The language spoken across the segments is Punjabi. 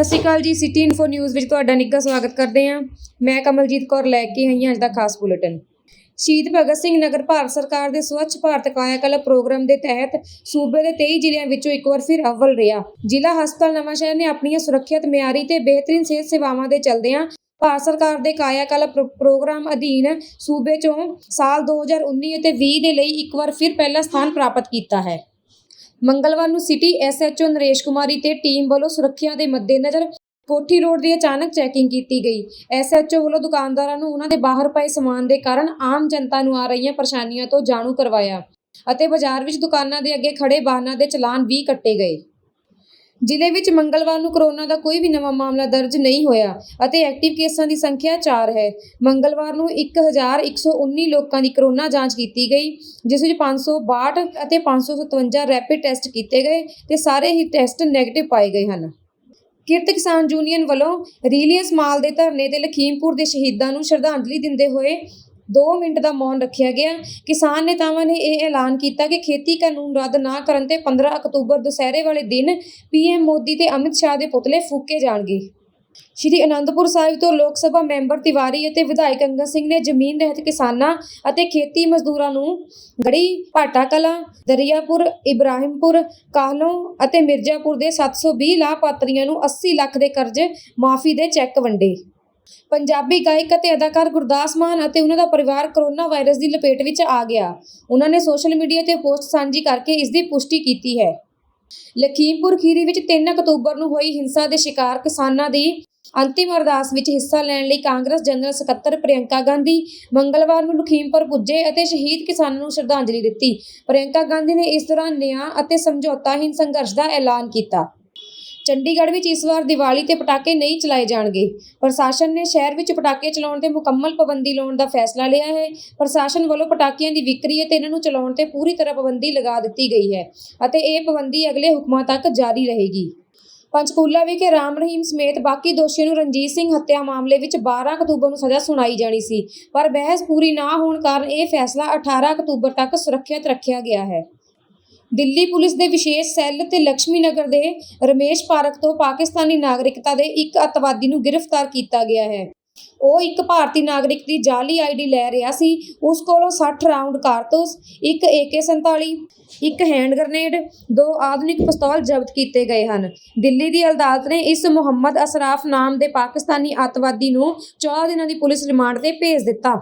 ਸਤਿ ਸ਼੍ਰੀ ਅਕਾਲ ਜੀ ਸਿਟੀ ਇਨਫੋ ਨਿਊਜ਼ ਵਿੱਚ ਤੁਹਾਡਾ ਨਿੱਘਾ ਸਵਾਗਤ ਕਰਦੇ ਹਾਂ। ਮੈਂ ਕਮਲਜੀਤ ਕੌਰ ਲੈ ਕੇ ਆਈ ਹਾਂ ਅੱਜ ਦਾ ਖਾਸ ਬੁਲੇਟਿਨ। ਸ਼ਹੀਦ ਭਗਤ ਸਿੰਘ ਨਗਰ ਭਾਰਤ ਸਰਕਾਰ ਦੇ ਸਵੱਛ ਭਾਰਤ ਕਾਇਆਕਲਪ ਪ੍ਰੋਗਰਾਮ ਦੇ ਤਹਿਤ ਸੂਬੇ ਦੇ 23 ਜ਼ਿਲ੍ਹਿਆਂ ਵਿੱਚੋਂ ਇੱਕ ਵਾਰ ਫਿਰ ਅਵਲ ਰਿਹਾ। ਜ਼ਿਲ੍ਹਾ ਹਸਪਤਾਲ ਨਵਾਂਸ਼ਹਿਰ ਨੇ ਆਪਣੀਆਂ ਸੁਰੱਖਿਅਤ ਮਿਆਰੀ ਤੇ ਬਿਹਤਰੀਨ ਸਿਹਤ ਸੇਵਾਵਾਂ ਦੇ ਚਲਦਿਆਂ ਭਾਰਤ ਸਰਕਾਰ ਦੇ ਕਾਇਆਕਲਪ ਪ੍ਰੋ- ਪ੍ਰੋਗਰਾਮ ਅਧੀਨ ਸੂਬੇ ਚੋਂ ਸਾਲ 2019 ਅਤੇ 20 ਦੇ ਲਈ ਇੱਕ ਵਾਰ ਫਿਰ ਪਹਿਲਾ ਸਥਾਨ ਪ੍ਰਾਪਤ ਕੀਤਾ ਹੈ। ਮੰਗਲਵਾਰ ਨੂੰ ਸਿਟੀ ਐਸਐਚਓ ਨਰੇਸ਼ ਕੁਮਾਰੀ ਤੇ ਟੀਮ ਵੱਲੋਂ ਸੁਰੱਖਿਆ ਦੇ ਮੱਦੇਨਜ਼ਰ ਕੋਠੀ ਰੋਡ ਦੀ ਅਚਾਨਕ ਚੈਕਿੰਗ ਕੀਤੀ ਗਈ। ਐਸਐਚਓ ਵੱਲੋਂ ਦੁਕਾਨਦਾਰਾਂ ਨੂੰ ਉਹਨਾਂ ਦੇ ਬਾਹਰ ਪਏ ਸਮਾਨ ਦੇ ਕਾਰਨ ਆਮ ਜਨਤਾ ਨੂੰ ਆ ਰਹੀਆਂ ਪਰੇਸ਼ਾਨੀਆਂ ਤੋਂ ਜਾਣੂ ਕਰਵਾਇਆ ਅਤੇ ਬਾਜ਼ਾਰ ਵਿੱਚ ਦੁਕਾਨਾਂ ਦੇ ਅੱਗੇ ਖੜੇ ਵਾਹਨਾਂ ਦੇ ਚਲਾਨ ਵੀ ਕੱਟੇ ਗਏ। ਜ਼ਿਲ੍ਹੇ ਵਿੱਚ ਮੰਗਲਵਾਰ ਨੂੰ ਕਰੋਨਾ ਦਾ ਕੋਈ ਵੀ ਨਵਾਂ ਮਾਮਲਾ ਦਰਜ ਨਹੀਂ ਹੋਇਆ ਅਤੇ ਐਕਟਿਵ ਕੇਸਾਂ ਦੀ ਸੰਖਿਆ 4 ਹੈ। ਮੰਗਲਵਾਰ ਨੂੰ 1119 ਲੋਕਾਂ ਦੀ ਕੋਰੋਨਾ ਜਾਂਚ ਕੀਤੀ ਗਈ, ਜਿਸ ਵਿੱਚ 562 ਅਤੇ 557 ਰੈਪਿਡ ਟੈਸਟ ਕੀਤੇ ਗਏ ਤੇ ਸਾਰੇ ਹੀ ਟੈਸਟ ਨੈਗੇਟਿਵ ਪਾਏ ਗਏ ਹਨ। ਕਿਰਤ ਕਿਸਾਨ ਯੂਨੀਅਨ ਵੱਲੋਂ ਰੀਲੀਅਸ ਮਾਲ ਦੇ ਧਰਨੇ ਤੇ ਲਖੀਮਪੁਰ ਦੇ ਸ਼ਹੀਦਾਂ ਨੂੰ ਸ਼ਰਧਾਂਜਲੀ ਦਿੰਦੇ ਹੋਏ 2 ਮਿੰਟ ਦਾ ਮੌਨ ਰੱਖਿਆ ਗਿਆ। ਕਿਸਾਨ ਨੇਤਾਵਾਂ ਨੇ ਇਹ ਐਲਾਨ ਕੀਤਾ ਕਿ ਖੇਤੀ ਕਾਨੂੰਨ ਰੱਦ ਨਾ ਕਰਨ ਤੇ 15 ਅਕਤੂਬਰ ਦੁਸਹਿਰੇ ਵਾਲੇ ਦਿਨ ਪੀਐਮ ਮੋਦੀ ਤੇ ਅਮਿਤ ਸ਼ਾਹ ਦੇ ਪੁਤਲੇ ਫੂਕੇ ਜਾਣਗੇ। ਸ਼੍ਰੀ ਅਨੰਦਪੁਰ ਸਾਹਿਬ ਤੋਂ ਲੋਕ ਸਭਾ ਮੈਂਬਰ ਤਿਵਾਰੀ ਅਤੇ ਵਿਧਾਇਕ ਅੰਗਦ ਸਿੰਘ ਨੇ ਜ਼ਮੀਨ ਰਹਿਤ ਕਿਸਾਨਾਂ ਅਤੇ ਖੇਤੀ ਮਜ਼ਦੂਰਾਂ ਨੂੰ ਗੜੀ ਭਾਟਾ ਕਲਾਂ ਦਰਿਆਪੁਰ, ਇਬਰਾਹਿਮਪੁਰ, ਕਾਹਲੋਂ ਅਤੇ ਮਿਰਜ਼ਾਪੁਰ ਦੇ 720 ਲਾਭਪਾਤਰੀਆਂ ਨੂੰ 80 ਲੱਖ ਦੇ ਕਰਜ਼ ਮਾਫੀ ਦੇ ਚੈੱਕ ਵੰਡੇ। ਪੰਜਾਬੀ ਗਾਇਕ ਅਤੇ ਅਦਾਕਾਰ ਗੁਰਦਾਸ ਮਾਨ ਅਤੇ ਉਹਨਾਂ ਦਾ ਪਰਿਵਾਰ ਕਰੋਨਾ ਵਾਇਰਸ ਦੀ ਲਪੇਟ ਵਿੱਚ ਆ ਗਿਆ। ਉਹਨਾਂ ਨੇ ਸੋਸ਼ਲ ਮੀਡੀਆ ਤੇ ਪੋਸਟ ਸਾਂਝੀ ਕਰਕੇ ਇਸ ਦੀ ਪੁਸ਼ਟੀ ਕੀਤੀ ਹੈ। ਲਖੀਮਪੁਰ ਖੀਰੀ ਵਿੱਚ 3 ਅਕਤੂਬਰ ਨੂੰ ਹੋਈ ਹਿੰਸਾ ਦੇ ਸ਼ਿਕਾਰ ਕਿਸਾਨਾਂ ਦੀ ਅੰਤਿਮ ਅਰਦਾਸ ਵਿੱਚ ਹਿੱਸਾ ਲੈਣ ਲਈ ਕਾਂਗਰਸ ਜਨਰਲ ਸਕੱਤਰ ਪ੍ਰਿਯੰਕਾ ਗਾਂਧੀ ਮੰਗਲਵਾਰ ਨੂੰ ਲਖੀਮਪੁਰ ਪੁੱਜੇ ਅਤੇ ਸ਼ਹੀਦ ਕਿਸਾਨਾਂ ਨੂੰ ਸ਼ਰਧਾਂਜਲੀ ਦਿੱਤੀ। ਪ੍ਰਿਯੰਕਾ ਗਾਂਧੀ ਨੇ ਇਸ ਦੌਰਾਨ ਨਿਆਂ ਅਤੇ ਸਮਝੌਤਾਹੀਨ ਸੰਘਰਸ਼ ਦਾ ਐਲਾਨ ਕੀਤਾ। ਚੰਡੀਗੜ੍ਹ ਵਿੱਚ ਇਸ ਵਾਰ ਦੀਵਾਲੀ ਤੇ ਪਟਾਕੇ ਨਹੀਂ ਚਲਾਏ ਜਾਣਗੇ। ਪ੍ਰਸ਼ਾਸਨ ਨੇ ਸ਼ਹਿਰ ਵਿੱਚ ਪਟਾਕੇ ਚਲਾਉਣ ਤੇ ਮੁਕੰਮਲ ਪਾਬੰਦੀ ਲਾਉਣ ਦਾ ਫੈਸਲਾ ਲਿਆ ਹੈ। ਪ੍ਰਸ਼ਾਸਨ ਵੱਲੋਂ ਪਟਾਕਿਆਂ ਦੀ ਵਿਕਰੀ ਅਤੇ ਇਹਨਾਂ ਨੂੰ ਚਲਾਉਣ ਤੇ ਪੂਰੀ ਤਰ੍ਹਾਂ ਪਾਬੰਦੀ ਲਗਾ ਦਿੱਤੀ ਗਈ ਹੈ ਅਤੇ ਇਹ ਪਾਬੰਦੀ ਅਗਲੇ ਹੁਕਮਾਂ ਤੱਕ ਜਾਰੀ ਰਹੇਗੀ। ਪੰਚਕੂਲਾ ਵਿਖੇ ਰਾਮ ਰਹੀਮ ਸਮੇਤ ਬਾਕੀ ਦੋਸ਼ੀਆਂ ਨੂੰ ਰਣਜੀਤ ਸਿੰਘ ਹੱਤਿਆ ਮਾਮਲੇ ਵਿੱਚ 12 ਅਕਤੂਬਰ ਨੂੰ ਸਜ਼ਾ ਸੁਣਾਈ ਜਾਣੀ ਸੀ। ਪਰ ਬਹਿਸ ਪੂਰੀ ਨਾ ਹੋਣ ਕਾਰਨ ਇਹ ਫੈਸਲਾ 18 ਅਕਤੂਬਰ ਤੱਕ ਸੁਰੱਖਿਅਤ ਰੱਖਿਆ ਗਿਆ ਹੈ। ਦਿੱਲੀ ਪੁਲਿਸ ਦੇ ਵਿਸ਼ੇਸ਼ ਸੈੱਲ ਤੇ ਲక్ష్ਮੀ ਨਗਰ ਦੇ ਰਮੇਸ਼ ਪਾਰਕ ਤੋਂ ਪਾਕਿਸਤਾਨੀ ਨਾਗਰਿਕਤਾ ਦੇ ਇੱਕ ਅੱਤਵਾਦੀ ਨੂੰ ਗ੍ਰਿਫਤਾਰ ਕੀਤਾ ਗਿਆ ਹੈ। ਉਹ ਇੱਕ ਭਾਰਤੀ ਨਾਗਰਿਕ ਦੀ ਜਾਲੀ ਆਈਡੀ ਲੈ ਰਿਹਾ ਸੀ। ਉਸ ਕੋਲੋਂ 60 ਰਾਉਂਡ ਕਾਰਤੂਸ, ਇੱਕ AK47 ਇੱਕ ਹੈਂਡ ਗ੍ਰਨੇਡ, ਦੋ ਆਧੁਨਿਕ ਪਿਸਤੌਲ ਜ਼ਬਤ ਕੀਤੇ ਗਏ ਹਨ। ਦਿੱਲੀ ਦੀ ਅਦਾਲਤ ਨੇ ਇਸ ਮੁਹੰਮਦ ਅਸਰਾਫ ਨਾਮ ਦੇ ਪਾਕਿਸਤਾਨੀ ਅੱਤਵਾਦੀ ਨੂੰ 14 ਦਿਨਾਂ ਦੀ ਪੁਲਿਸ ਰਿਮਾਂਡ ਤੇ ਭੇਜ ਦਿੱਤਾ।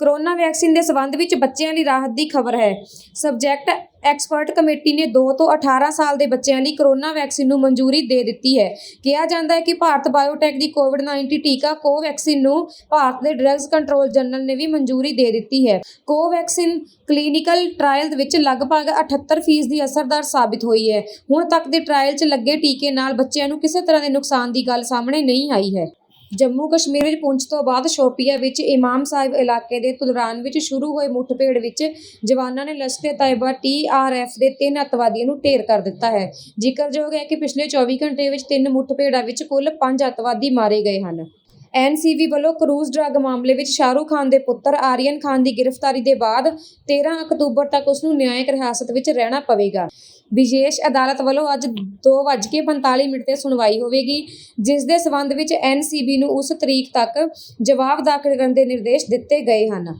ਕਰੋਨਾ ਵੈਕਸੀਨ ਦੇ ਸਬੰਧ ਵਿੱਚ ਬੱਚਿਆਂ ਲਈ ਰਾਹਤ ਦੀ ਖਬਰ ਹੈ। ਸਬਜੈਕਟ ਐਕਸਪਰਟ ਕਮੇਟੀ ਨੇ 2 ਤੋਂ 18 ਸਾਲ ਦੇ ਬੱਚਿਆਂ ਲਈ ਕਰੋਨਾ ਵੈਕਸੀਨ ਨੂੰ ਮਨਜ਼ੂਰੀ ਦੇ ਦਿੱਤੀ ਹੈ। ਕਿਹਾ ਜਾਂਦਾ ਹੈ ਕਿ ਭਾਰਤ ਬਾਇਓਟੈਕ ਦੀ ਕੋਵਿਡ-19 ਟੀਕਾ ਕੋਵੈਕਸਿਨ ਨੂੰ ਭਾਰਤ ਦੇ ਡਰੱਗਸ ਕੰਟਰੋਲ ਜਨਰਲ ਨੇ ਵੀ ਮਨਜ਼ੂਰੀ ਦੇ ਦਿੱਤੀ ਹੈ। ਕੋਵੈਕਸਿਨ ਕਲੀਨਿਕਲ ਟ੍ਰਾਇਲ ਵਿੱਚ ਲਗਭਗ 78% ਦੀ ਅਸਰਦਾਰ ਸਾਬਿਤ ਹੋਈ ਹੈ। ਹੁਣ ਤੱਕ ਦੇ ਟ੍ਰਾਇਲ 'ਚ ਲੱਗੇ ਟੀਕੇ ਨਾਲ ਬੱਚਿਆਂ ਨੂੰ ਕਿਸੇ ਤਰ੍ਹਾਂ ਦੇ ਨੁਕਸਾਨ ਦੀ ਗੱਲ ਸਾਹਮਣੇ ਨਹੀਂ ਆਈ ਹੈ। ਜੰਮੂ ਕਸ਼ਮੀਰ ਵਿੱਚ ਪੁੰਛ ਤੋਂ ਬਾਅਦ ਸ਼ੋਪੀਆ ਵਿੱਚ ਇਮਾਮ ਸਾਹਿਬ ਇਲਾਕੇ ਦੇ ਤੁਲਰਾਨ ਵਿੱਚ ਸ਼ੁਰੂ ਹੋਏ ਮੁੱਠਭੇੜ ਵਿੱਚ ਜਵਾਨਾਂ ਨੇ ਲਸ਼ਕਰ ਤਾਇਬਾ ਟੀਆਰਐਫ ਦੇ ਤਿੰਨ ਅੱਤਵਾਦੀਆਂ ਨੂੰ ਢੇਰ ਕਰ ਦਿੱਤਾ ਹੈ। ਜ਼ਿਕਰਯੋਗ ਹੈ ਕਿ ਪਿਛਲੇ 24 ਘੰਟੇ ਵਿੱਚ ਤਿੰਨ ਮੁੱਠਭੇੜਾਂ ਵਿੱਚ ਕੁੱਲ 5 ਅੱਤਵਾਦੀ ਮਾਰੇ ਗਏ ਹਨ। ਐਨਸੀਬੀ ਵੱਲੋਂ ਕਰੂਜ਼ ਡਰੱਗ ਮਾਮਲੇ ਵਿੱਚ ਸ਼ਾਹਰੁਖ ਖਾਨ ਦੇ ਪੁੱਤਰ ਆਰੀਅਨ ਖਾਨ ਦੀ ਗ੍ਰਿਫਤਾਰੀ ਦੇ ਬਾਅਦ 13 ਅਕਤੂਬਰ ਤੱਕ ਉਸ ਨੂੰ ਨਿਆਇਕ ਹਿਰਾਸਤ ਵਿੱਚ ਰਹਿਣਾ ਪਵੇਗਾ। ਵਿਸ਼ੇਸ਼ ਅਦਾਲਤ ਵੱਲੋਂ ਅੱਜ 2:45 ਮਿੰਟ ਤੇ ਸੁਣਵਾਈ ਹੋਵੇਗੀ, ਜਿਸ ਦੇ ਸਬੰਧ ਵਿੱਚ ਐਨਸੀਬੀ ਨੂੰ ਉਸ ਤਰੀਕ ਤੱਕ ਜਵਾਬ ਦਾਖਲ ਕਰਨ ਦੇ ਨਿਰਦੇਸ਼ ਦਿੱਤੇ ਗਏ ਹਨ।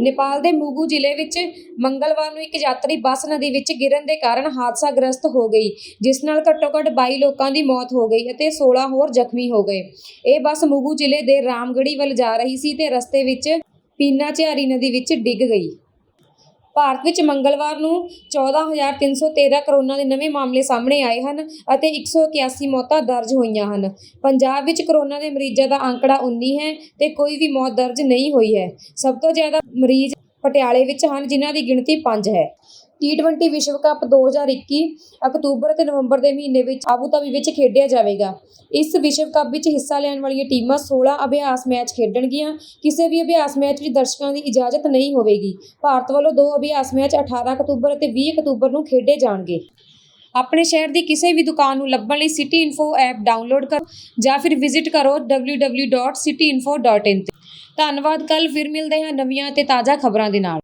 ਨੇਪਾਲ ਦੇ ਮੂਗੂ ਜ਼ਿਲ੍ਹੇ ਵਿੱਚ ਮੰਗਲਵਾਰ ਨੂੰ ਇੱਕ ਯਾਤਰੀ ਬੱਸ ਨਦੀ ਵਿੱਚ ਗਿਰਨ ਦੇ ਕਾਰਨ ਹਾਦਸਾਗ੍ਰਸਤ ਹੋ ਗਈ, ਜਿਸ ਨਾਲ ਘੱਟੋ-ਘੱਟ 22 ਲੋਕਾਂ ਦੀ ਮੌਤ ਹੋ ਗਈ ਅਤੇ 16 ਹੋਰ ਜ਼ਖਮੀ ਹੋ ਗਏ। ਇਹ ਬੱਸ ਮੂਗੂ ਜ਼ਿਲ੍ਹੇ ਦੇ ਰਾਮਗੜੀ ਵੱਲ ਜਾ ਰਹੀ ਸੀ ਤੇ ਰਸਤੇ ਵਿੱਚ ਪੀਨਾ ਝਾਰੀ ਨਦੀ ਵਿੱਚ ਡਿੱਗ ਗਈ। ਭਾਰਤ ਵਿੱਚ ਮੰਗਲਵਾਰ ਨੂੰ 14313 ਕਰੋਨਾ ਦੇ ਨਵੇਂ ਮਾਮਲੇ ਸਾਹਮਣੇ ਆਏ ਹਨ ਅਤੇ 181 ਮੌਤਾਂ ਦਰਜ ਹੋਈਆਂ ਹਨ। ਪੰਜਾਬ ਵਿੱਚ ਕਰੋਨਾ ਦੇ ਮਰੀਜ਼ਾਂ ਦਾ ਅੰਕੜਾ 19 ਹੈ ਤੇ ਕੋਈ ਵੀ ਮੌਤ ਦਰਜ ਨਹੀਂ ਹੋਈ ਹੈ। ਸਭ ਤੋਂ ਜ਼ਿਆਦਾ ਮਰੀਜ਼ ਪਟਿਆਲੇ ਵਿੱਚ ਹਨ, ਜਿਨ੍ਹਾਂ ਦੀ ਗਿਣਤੀ 5 ਹੈ। ਟੀ20 ਵਿਸ਼ਵ ਕੱਪ 2021 ਅਕਤੂਬਰ ਅਤੇ ਨਵੰਬਰ ਦੇ ਮਹੀਨੇ ਵਿੱਚ ਆਬੂ ਧਾਬੀ ਵਿੱਚ ਖੇਡਿਆ ਜਾਵੇਗਾ। ਇਸ ਵਿਸ਼ਵ ਕੱਪ ਵਿੱਚ ਹਿੱਸਾ ਲੈਣ ਵਾਲੀਆਂ ਟੀਮਾਂ 16 ਅਭਿਆਸ ਮੈਚ ਖੇਡਣਗੀਆਂ। ਕਿਸੇ ਵੀ ਅਭਿਆਸ ਮੈਚ ਵਿੱਚ ਦਰਸ਼ਕਾਂ ਦੀ ਇਜਾਜ਼ਤ ਨਹੀਂ ਹੋਵੇਗੀ। ਭਾਰਤ ਵੱਲੋਂ ਦੋ ਅਭਿਆਸ ਮੈਚ 18 ਅਕਤੂਬਰ ਅਤੇ 20 ਅਕਤੂਬਰ ਨੂੰ ਖੇਡੇ ਜਾਣਗੇ। ਆਪਣੇ ਸ਼ਹਿਰ ਦੀ ਕਿਸੇ ਵੀ ਦੁਕਾਨ ਨੂੰ ਲੱਭਣ ਲਈ ਸਿਟੀ ਇਨਫੋ ਐਪ ਡਾਊਨਲੋਡ ਕਰੋ ਜਾਂ ਫਿਰ ਵਿਜ਼ਿਟ ਕਰੋ www.cityinfo.in ਤੇ। ਧੰਨਵਾਦ ਕੱਲ ਫਿਰ ਮਿਲਦੇ ਹਾਂ ਨਵੀਆਂ ਤੇ ਤਾਜ਼ਾ ਖਬਰਾਂ ਦੇ ਨਾਲ।